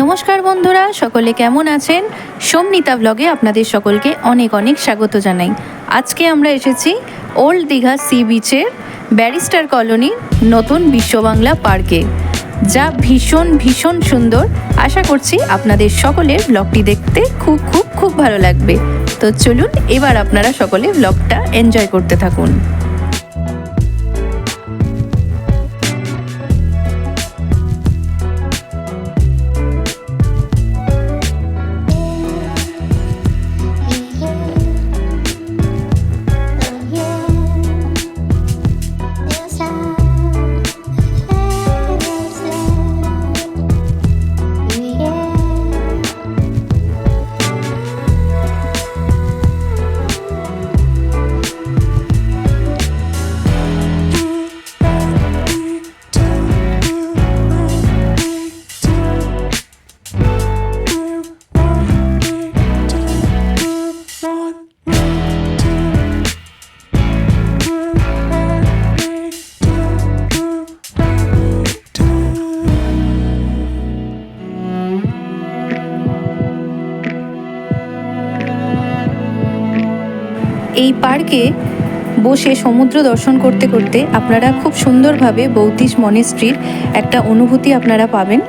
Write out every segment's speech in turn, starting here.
নমস্কার বন্ধুরা, সকলে কেমন আছেন? সোমনিতা ব্লগে আপনাদের সকলকে অনেক অনেক স্বাগত জানাই। আজকে আমরা এসেছি ওল্ড দীঘা সি বিচের ব্যারিস্টার কলোনি নতুন বিশ্ববাংলা পার্কে। যা ভীষণ ভীষণ সুন্দর। আশা করছি আপনাদের সকলের ব্লগটি দেখতে খুব খুব খুব ভালো লাগবে। তো চলুন, এবার আপনারা সকলে ব্লগটা এনজয় করতে থাকুন। এই পার্কে বসে সমুদ্র দর্শন করতে করতে আপনারা খুব সুন্দরভাবে বৌতিস মনেস্ট্রির একটা অনুভূতি আপনারা পাবেন।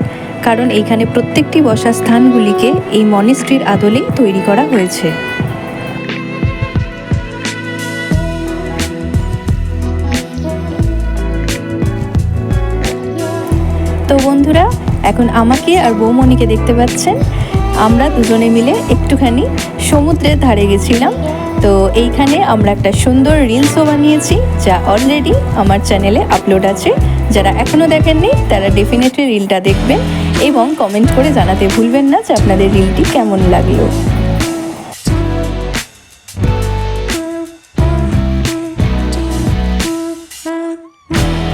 কারণ এইখানে প্রত্যেকটি বসার স্থানগুলিকে এই মনেস্ট্রির আদলেই তৈরি করা হয়েছে। তো বন্ধুরা, এখন আমাকে আর বৌমণিকে দেখতে পাচ্ছেন। আমরা দুজনে মিলে একটুখানি সমুদ্রের ধারে গেছিলাম। তো এইখানে আমরা একটা সুন্দর রিলসও বানিয়েছি, যা অলরেডি আমার চ্যানেলে আপলোড আছে। যারা এখনও দেখেননি, তারা ডেফিনেটলি রিলটা দেখবেন এবং কমেন্ট করে জানাতে ভুলবেন না যে আপনাদের রিলটি কেমন লাগল।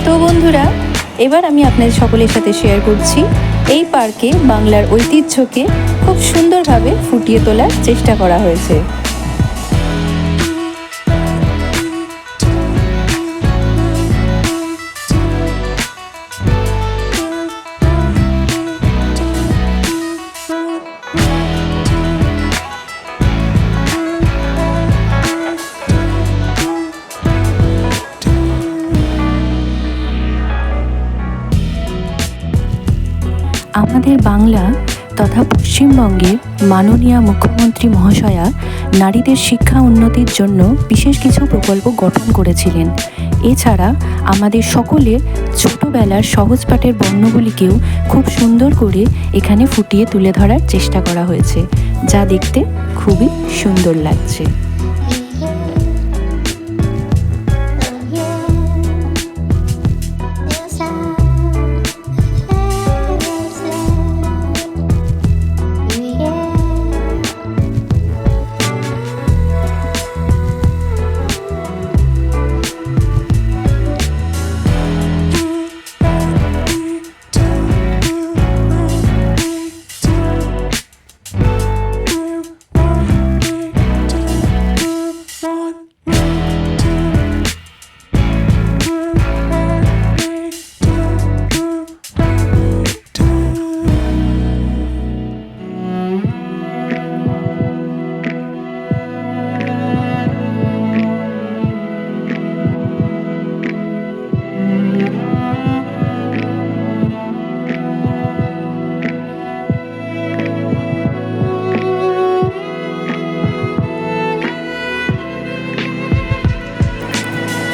তো বন্ধুরা, এবার আমি আপনাদের সকলের সাথে শেয়ার করছি এই পার্কে বাংলার ঐতিহ্যকে খুব সুন্দরভাবে ফুটিয়ে তোলার চেষ্টা করা হয়েছে। আমাদের বাংলা তথা পশ্চিমবঙ্গের মাননীয় মুখ্যমন্ত্রী মহাশয়া নারীদের শিক্ষা উন্নতির জন্য বিশেষ কিছু প্রকল্প গঠন করেছিলেন। এছাড়া আমাদের সকলের ছোটবেলার সহজ পাঠের বর্ণগুলিকেও খুব সুন্দর করে এখানে ফুটিয়ে তুলে ধরার চেষ্টা করা হয়েছে, যা দেখতে খুবই সুন্দর লাগছে।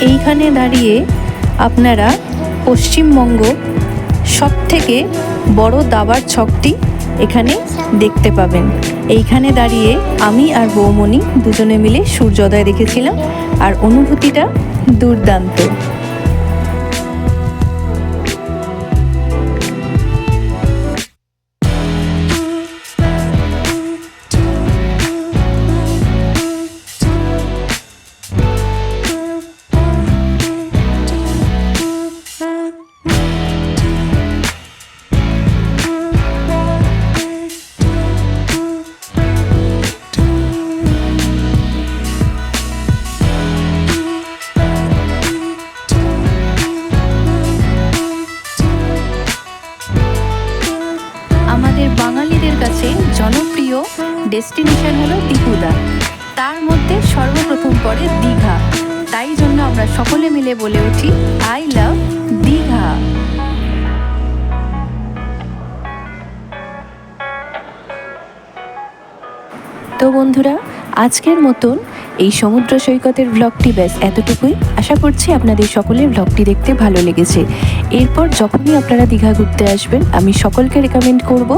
এইখানে দাঁড়িয়ে আপনারা পশ্চিমবঙ্গ সব থেকে বড় দাবার ছকটি এখানে দেখতে পাবেন। এইখানে দাঁড়িয়ে আমি আর বৌমণি দুজনে মিলে সূর্যোদয় দেখেছিলাম, আর অনুভূতিটা দুর্দান্ত। ডেস্টিনেশন হলো দীপুদা তার মধ্যে সর্বপ্রথম পড়ে দীঘা। তাই জন্য আমরা সকলে মিলে বলে উঠি আই লাভ দীঘা। তো বন্ধুরা, আজকের মতন এই সমুদ্র সৈকতের ব্লগটি ব্যাস এতটুকুই। আশা করছি আপনাদের সকলের ব্লগটি দেখতে ভালো লেগেছে। এরপর যখনই আপনারা দীঘা ঘুরতে আসবেন, আমি সকলকে রেকমেন্ড করব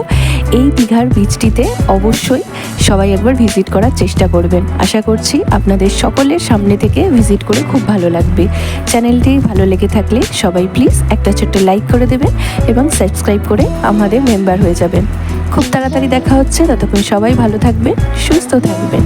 এই দীঘার বিচটিতে অবশ্যই সবাই একবার ভিজিট করার চেষ্টা করবেন। আশা করছি আপনাদের সকলের সামনে থেকে ভিজিট করে খুব ভালো লাগবে। চ্যানেলটি ভালো লেগে থাকলে সবাই প্লিজ একটা ছোট্ট লাইক করে দেবেন এবং সাবস্ক্রাইব করে আমাদের মেম্বার হয়ে যাবেন। খুব তাড়াতাড়ি দেখা হচ্ছে, ততক্ষণ সবাই ভালো থাকবেন, সুস্থ থাকবেন।